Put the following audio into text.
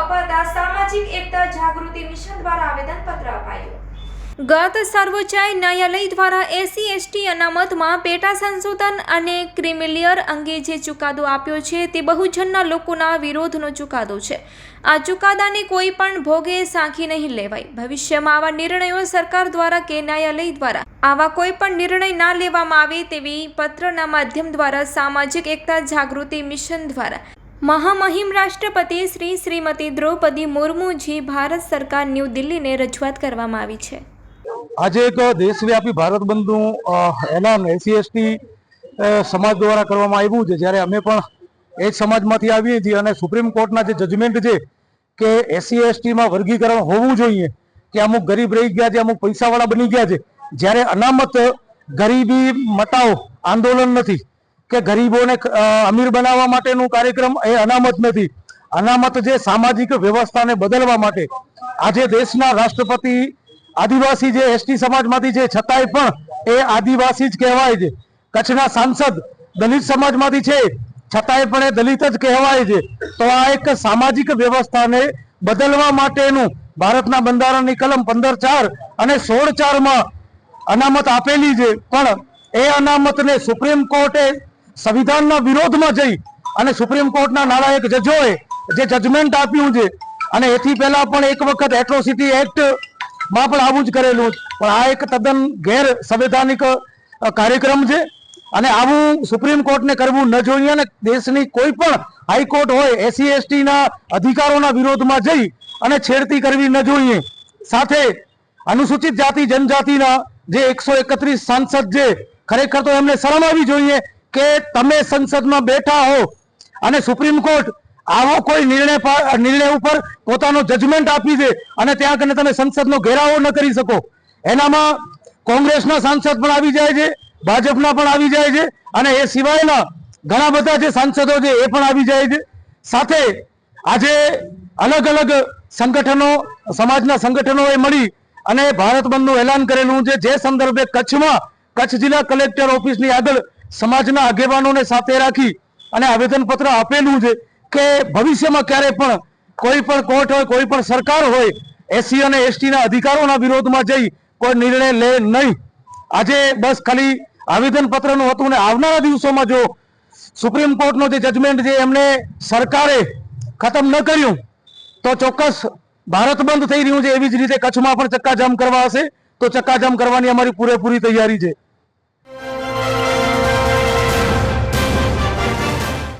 અપાતા સામાજિક એકતા જાગૃતિ મિશન દ્વારા આવેદનપત્ર અપાયું. ગત સર્વોચ્ચ ન્યાયાલય દ્વારા એસસી એસટી અનામતમાં પેટા સંશોધન અને ક્રિમિલિયર અંગે જે ચુકાદો આપ્યો છે તે બહુજનના લોકોના વિરોધનો ચુકાદો છે. આ ચુકાદાને કોઈ પણ ભોગે સાંખી નહીં લેવાય. ભવિષ્યમાં આવા નિર્ણયો સરકાર દ્વારા કે ન્યાયાલય દ્વારા આવા કોઈ પણ નિર્ણય ના લેવામાં આવે તેવી પત્રના માધ્યમ દ્વારા સામાજિક એકતા જાગૃતિ મિશન દ્વારા મહામહિમ રાષ્ટ્રપતિ શ્રી શ્રીમતી દ્રૌપદી મુર્મુજી ભારત સરકાર ન્યૂ દિલ્હીને રજૂઆત કરવામાં આવી છે. આજે એક દેશવ્યાપી ભારત બંધનું એલાન એસસી એસટી સમાજ દ્વારા કરવામાં આવ્યું છે. જ્યારે અમે પણ એ જ સમાજમાંથી આવીએ છીએ અને સુપ્રીમ કોર્ટના જે જજમેન્ટ છે કે એસસી એસટીમાં વર્ગીકરણ હોવું જોઈએ, કે અમુક ગરીબ રહી ગયા છે, અમુક પૈસાવાળા બની ગયા છે, જ્યારે અનામત ગરીબી મટાવ આંદોલન નથી કે ગરીબોને અમીર બનાવવા માટેનું કાર્યક્રમ એ અનામત નથી. અનામત જે સામાજિક વ્યવસ્થાને બદલવા માટે આજે દેશના રાષ્ટ્રપતિ, આદિવાસી જે એસટી સમાજમાંથી છે છતાંય પણ એ આદિવાસી જ કહેવાય છે. કચ્છના સાંસદ દલિત સમાજમાંથી છે, છતાંય પણ એ દલિત જ કહેવાય છે. તો આ એક સામાજિક વ્યવસ્થાને બદલવા માટેનું ભારતના બંધારણની કલમ પંદર ચાર અને સોળ ચારમાં અનામત આપેલી છે. પણ એ અનામતને સુપ્રીમ કોર્ટે સંવિધાનના વિરોધમાં જઈ અને સુપ્રીમ કોર્ટના નાલાયક જજોએ જે જજમેન્ટ આપ્યું છે, અને એથી પહેલા પણ એક વખત એટ્રોસિટી એક્ટમાં પણ આવું જ કરેલું પણ આ એક તદ્દન ગેર સંવૈધાનિક કાર્યક્રમ છે. અને આવું સુપ્રીમ કોર્ટને કરવું ન જોઈએ અને દેશની કોઈ પણ હાઈકોર્ટ હોય એસસી એસટીના અધિકારોના વિરોધમાં જઈ અને છેડતી કરવી ન જોઈએ. સાથે અનુસૂચિત જાતિ, જનજાતિના જે એકસો એકત્રીસ સાંસદ છે, ખરેખર તો એમને શરમ આવી જોઈએ કે તમે સંસદમાં બેઠા હો અને સુપ્રીમ કોર્ટ આવો કોઈ નિર્ણય નિર્ણય ઉપર પોતાનો જજમેન્ટ આપી દે અને ત્યાં કને તમે સંસદનો ઘેરાવો ન કરી શકો. એનામાં કોંગ્રેસના સાંસદ પણ આવી જાય છે, ભાજપના પણ આવી જાય છે અને એ સિવાયના ઘણા બધા જે સાંસદો છે એ પણ આવી જાય છે. સાથે આજે અલગ અલગ સંગઠનો, સમાજના સંગઠનોએ મળી અને ભારત બંધનું એલાન કરેલું છે. જે સંદર્ભે કચ્છમાં, કચ્છ જિલ્લા કલેક્ટર ઓફિસની આગળ સમાજના આગેવાનોને સાથે રાખી અને આવેદનપત્ર આપેલું છે કે ભવિષ્યમાં ક્યારે પણ કોઈ પણ કોર્ટ હોય, કોઈ પણ સરકાર હોય, એસસી અને એસટીના અધિકારોના વિરોધમાં જઈ કોઈ નિર્ણય લે નહીં. આજે બસ ખાલી આવેદનપત્રનું હતું ને આવનારા દિવસોમાં જો સુપ્રીમ કોર્ટનો જે જજમેન્ટ છે એમને સરકારે ખતમ ન કર્યું, તો ચોક્કસ ભારત બંધ થઈ રહ્યું છે એવી જ રીતે કચ્છમાં પણ ચક્કાજામ કરવા હશે. તો ચક્કાજામ કરવાની અમારી પૂરેપૂરી તૈયારી છે.